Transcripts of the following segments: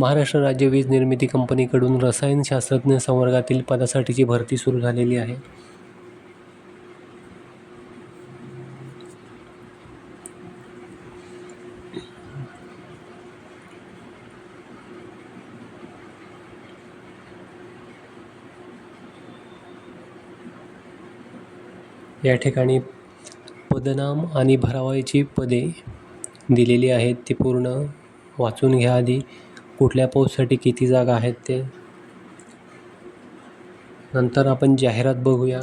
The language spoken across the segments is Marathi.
महाराष्ट्र राज्य वीज निर्मिती कंपनीकडून रसायनशास्त्रज्ञ संवर्गातील पदासाठीची भरती सुरू झालेली आहे. या ठिकाणी पदनाम आणि भरावायची पदे दिलेली आहेत ती पूर्ण वाचून घ्या आधी. कुठल्या पोस्टसाठी किती जागा आहेत ते? नंतर आपण जाहिरात बघूया.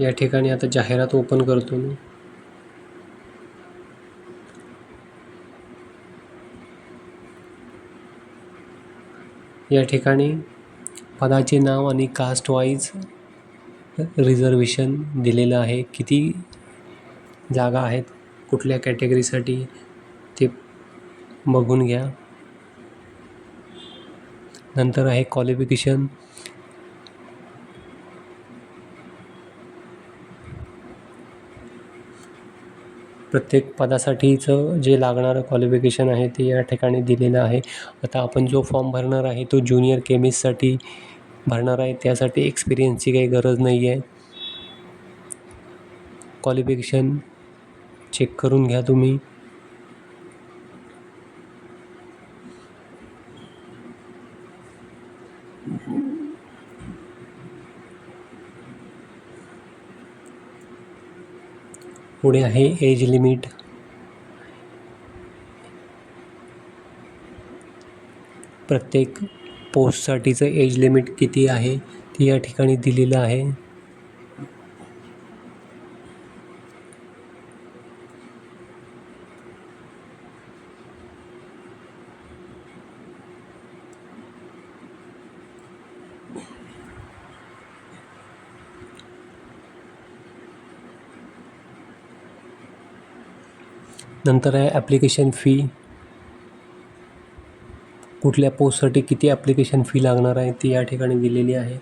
या ठिकाणी आता जाहिरात ओपन करतो मी. या ठिकाणी पदाचे नाव आणि कास्ट वाईज रिझर्वेशन दिलेलं आहे. किती जागा आहेत? कुठल्या कॅटेगरीसाठी बघून घ्या. नंतर आहे क्वालिफिकेशन प्रत्येक पदासाठीचं जे लागणारं क्वालिफिकेशन आहे ते या ठिकाणी दिलेलं आहे. आता आपण जो फॉर्म भरणार आहे तो ज्युनियर केमिस्टसाठी भरणार आहे. त्यासाठी एक्सपिरियन्सची काही गरज नाही आहे. क्वालिफिकेशन चेक करून घ्या तुम्ही. पुढे आहे एज लिमिट. प्रत्येक पोस्टसाठीचं एज लिमिट किती आहे? ती या ठिकाणी दिलेलं आहे. नंतर आहे ॲप्लिकेशन फी कुठल्या पोस्टसाठी किती ॲप्लिकेशन फी लागणार आहे ती या ठिकाणी दिलेली आहे.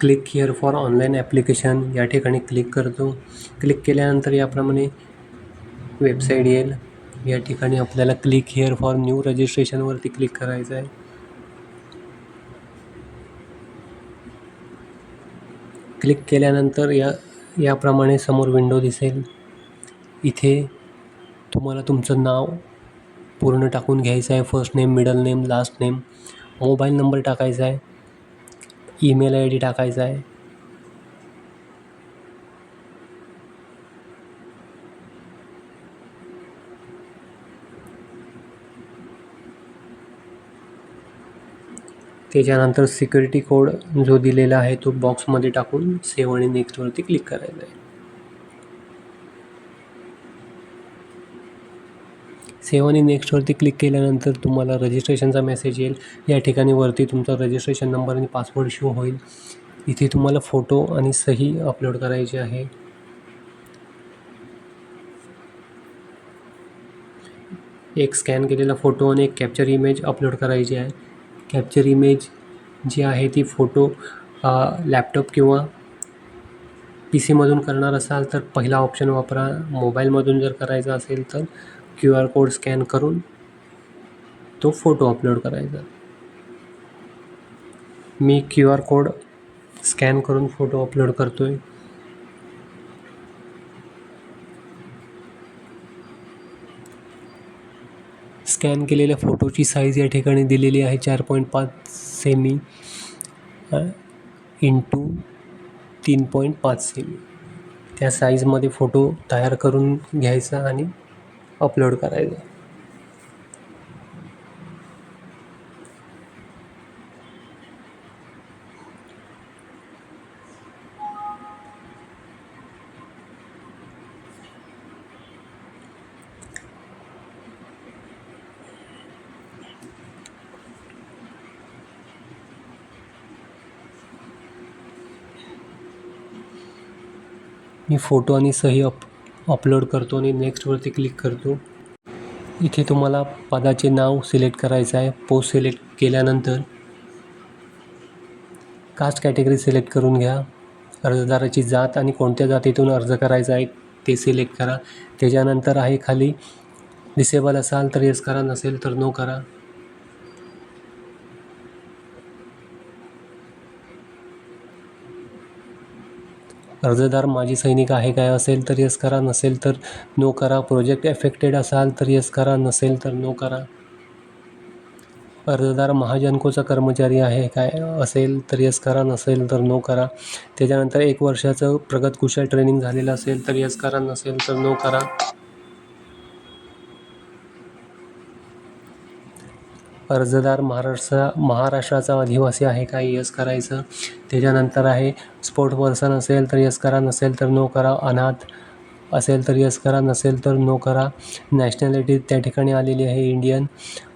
Click here for online application या ठिकाणी क्लिक करतो. क्लिक केल्यानंतर याप्रमाणे वेबसाईट येईल. या ठिकाणी आपल्याला क्लिक हिअर फॉर न्यू रजिस्ट्रेशनवरती क्लिक करायचं आहे. क्लिक केल्यानंतर या याप्रमाणे समोर विंडो दिसेल. इथे तुम्हाला तुमचं नाव पूर्ण टाकून घ्यायचं आहे. First name middle name last name mobile number टाकायचा आहे. ईमेल आय डी टाकायचा आहे. त्याच्यानंतर सिक्युरिटी कोड जो दिलेला आहे तो बॉक्समध्ये टाकून सेव्ह आणि नेक्स्टवरती क्लिक करायचा आहे. सेव्ह आणि नेक्स्टवरती क्लिक केल्यानंतर तुम्हाला रजिस्ट्रेशनचा मेसेज येईल. या ठिकाणी वरती तुमचा रजिस्ट्रेशन नंबर आणि पासवर्ड शो होईल. इथे तुम्हाला फोटो आणि सही अपलोड करायची आहे. एक स्कॅन केलेला फोटो आणि एक कॅप्चर इमेज अपलोड करायची आहे. कॅप्चर इमेज जी आहे ती फोटो लॅपटॉप किंवा पी सीमधून करणार असाल तर पहिला ऑप्शन वापरा. मोबाईलमधून जर करायचा असेल तर क्यू आर कोड स्कॅन करून तो फोटो अपलोड करायचा. मी क्यू आर कोड स्कॅन करून फोटो अपलोड करतो आहे स्कॅन केलेल्या फोटोची साईज या ठिकाणी दिलेली आहे चार पॉईंट पाच सेमी इंटू तीन पॉईंट पाच सेमी. त्या साईजमध्ये फोटो तयार करून घ्यायचा आणि अपलोड करायचं. मी फोटो आणि सही अप अपलोड करतो आणि नेक्स्टवरती क्लिक करतो. इथे तुम्हाला पदाचे नाव सिलेक्ट करायचं आहे. पोस्ट सिलेक्ट केल्यानंतर कास्ट कॅटेगरी सिलेक्ट करून घ्या. अर्जदाराची जात आणि कोणत्या जातीतून अर्ज करायचा आहे ते सिलेक्ट करा. त्याच्यानंतर आहे खाली डिसेबल असाल तर येस करा नसेल तर नो करा. अर्जदार माजी सैनिक आहे काय असेल तर येस करा नसेल तर नो करा. प्रोजेक्ट एफेक्टेड असाल तर येस करा नसेल तर नो करा. अर्जदार महाजनकोचा कर्मचारी आहे काय असेल तर यस करा नसेल तर नो करा. त्याच्यानंतर एक वर्षाचं प्रगत कुशल ट्रेनिंग झालेलं असेल तर यस करा नसेल तर नो करा. अर्जदार महाराष्ट्र महाराष्ट्राचा अधिवासी आहे काय यस करायचं. त्याच्यानंतर आहे स्पोर्ट पर्सन असेल तर यस करा नसेल तर नो करा. अनाथ असेल तर यस करा नसेल तर नो करा. नॅशनॅलिटी त्या ठिकाणी आलेली आहे इंडियन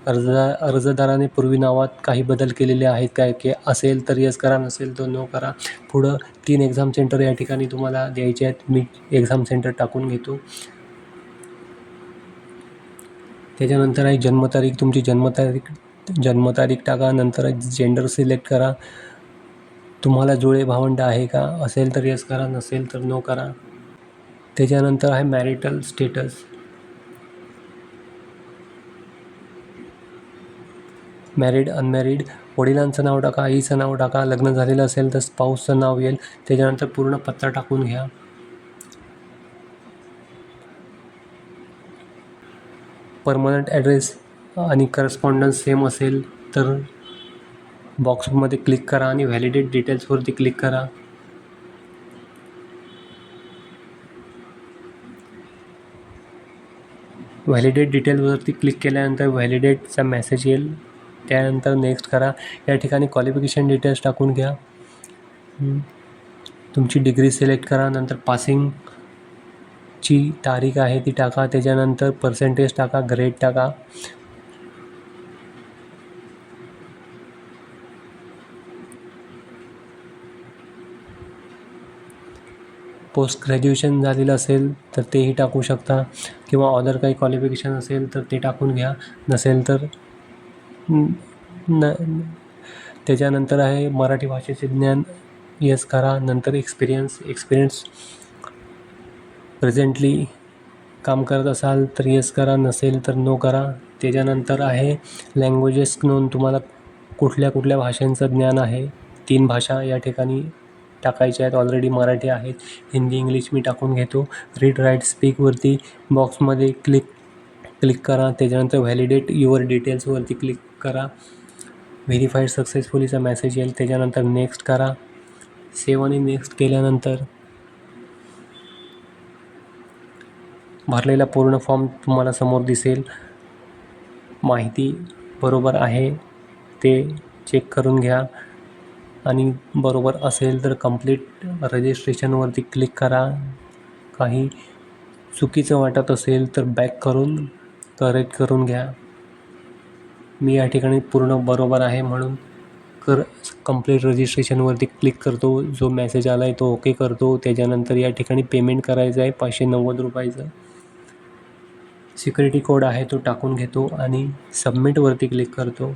अर्जदार अर्जदाराने पूर्वी नावात काही बदल केलेले आहेत काय की असेल तर यस करा नसेल तर नो करा. पुढं तीन एक्झाम सेंटर या ठिकाणी तुम्हाला द्यायचे आहेत. मी एक्झाम सेंटर टाकून घेतो. त्याच्यानंतर आहे जन्मतारीख. तुमची जन्मतारीख जन्मतारीख टाका नंतर जेंडर सिलेक्ट करा. तुम्हाला जुळे भावंड आहे का? असेल तर यस करा नसेल तर नो करा. त्याच्यानंतर आहे मॅरिटल स्टेटस मॅरिड अनमॅरिड वडिलांचं नाव टाका आईचं नाव टाका लग्न झालेलं असेल तर स्पाऊसचं नाव येईल. त्याच्यानंतर पूर्ण पत्ता टाकून घ्या. परमनंट ॲड्रेस आणि करस्पॉन्डन्स सेम असेल तर बॉक्समध्ये क्लिक करा आणि व्हॅलिडेट डिटेल्सवरती क्लिक करा. व्हॅलिडेट डिटेल्सवरती क्लिक केल्यानंतर व्हॅलिडेटचा मेसेज येईल. त्यानंतर नेक्स्ट करा. या ठिकाणी क्वालिफिकेशन डिटेल्स टाकून घ्या. तुमची डिग्री सिलेक्ट करा. नंतर पासिंगची तारीख आहे ती टाका. त्याच्यानंतर पर्सेंटेज टाका. ग्रेड टाका. पोस्ट ग्रॅज्युएशन झालेलं असेल तर तेही टाकू शकता. किंवा ऑदर काही क्वालिफिकेशन असेल तर ते टाकून घ्या. नसेल तर न त्याच्यानंतर आहे मराठी भाषेचे ज्ञान. यस करा. नंतर एक्सपिरियन्स एक्सपिरियन्स प्रेझेंटली काम करत असाल तर येस करा. नसेल तर नो करा. त्याच्यानंतर आहे लँग्वेजेस नोंद तुम्हाला कुठल्या कुठल्या भाषांचं ज्ञान आहे? तीन भाषा या ठिकाणी टाकायच्या आहेत. ऑलरेडी मराठी आहेत. हिंदी इंग्लिश मी टाकून घेतो. रीड राईट स्पीकवरती बॉक्समध्ये क्लिक क्लिक करा. त्याच्यानंतर व्हॅलिडेट युअर डिटेल्सवरती क्लिक करा. व्हेरीफाईड सक्सेसफुलीचा मेसेज येईल. त्याच्यानंतर नेक्स्ट करा. सेव्ह आणि नेक्स्ट केल्यानंतर भरलेला पूर्ण फॉर्म तुम्हाला समोर दिसेल. माहिती बरोबर आहे. ते चेक करून घ्या. आणि बरोबर असेल तर कंप्लीट रजिस्ट्रेशनवरती क्लिक करा. काही चुकीचं वाटत असेल तर बॅक करून करेक्ट करून घ्या. मी या ठिकाणी पूर्ण बरोबर आहे म्हणून कर कंप्लीट रजिस्ट्रेशनवरती क्लिक करतो. जो मेसेज आला आहे तो ओके करतो. त्याच्यानंतर या ठिकाणी पेमेंट करायचं आहे पाचशे नव्वद रुपयाचं. सिक्युरिटी कोड आहे तो टाकून घेतो आणि सबमिटवरती क्लिक करतो.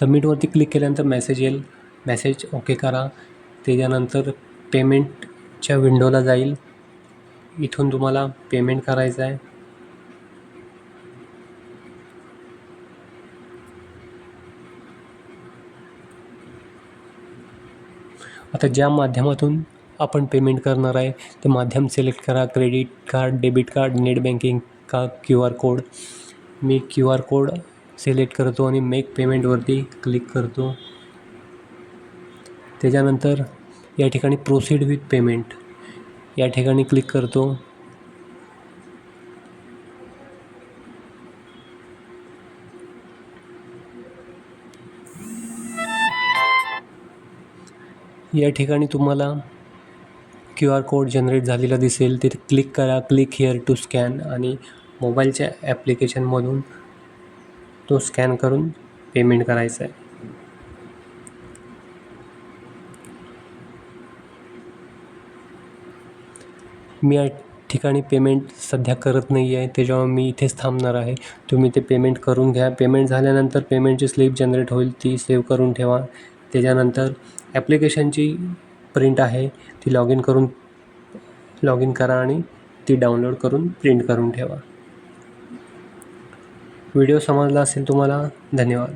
सबमिटवरती क्लिक केल्यानंतर मेसेज येईल. मेसेज ओके करा. त्याच्यानंतर पेमेंटच्या विंडोला जाईल. इथून तुम्हाला पेमेंट करायचं आहे. आता ज्या माध्यमातून आपण पेमेंट करणार आहे ते माध्यम सिलेक्ट करा. Credit card debit card net banking का क्यू आर कोड? मी क्यू आर कोड सिलेक्ट करतो आणि मेक पेमेंटवरती क्लिक करतो. त्याच्यानंतर या ठिकाणी प्रोसीड विथ पेमेंट या ठिकाणी क्लिक करतो. या ठिकाणी तुम्हाला क्यू आर कोड जनरेट झालेला दिसेल. तिथे क्लिक करा क्लिक हिअर टू स्कॅन आणि मोबाईलच्या ॲप्लिकेशनमधून तो स्कॅन करून पेमेंट करायचा आहे. मी या ठिकाणी पेमेंट सध्या करत नाही आहे. त्याच्यामुळे मी इथेच थांबणार आहे. तुम्ही ते पेमेंट करून घ्या. पेमेंट झाल्यानंतर पेमेंटची स्लिप जनरेट होईल. ती सेव्ह करून ठेवा. त्याच्यानंतर ॲप्लिकेशनची प्रिंट आहे. ती लॉग इन करून लॉग इन करा आणि ती डाउनलोड करून प्रिंट करून ठेवा. व्हिडिओ समजला असेल तुम्हाला धन्यवाद.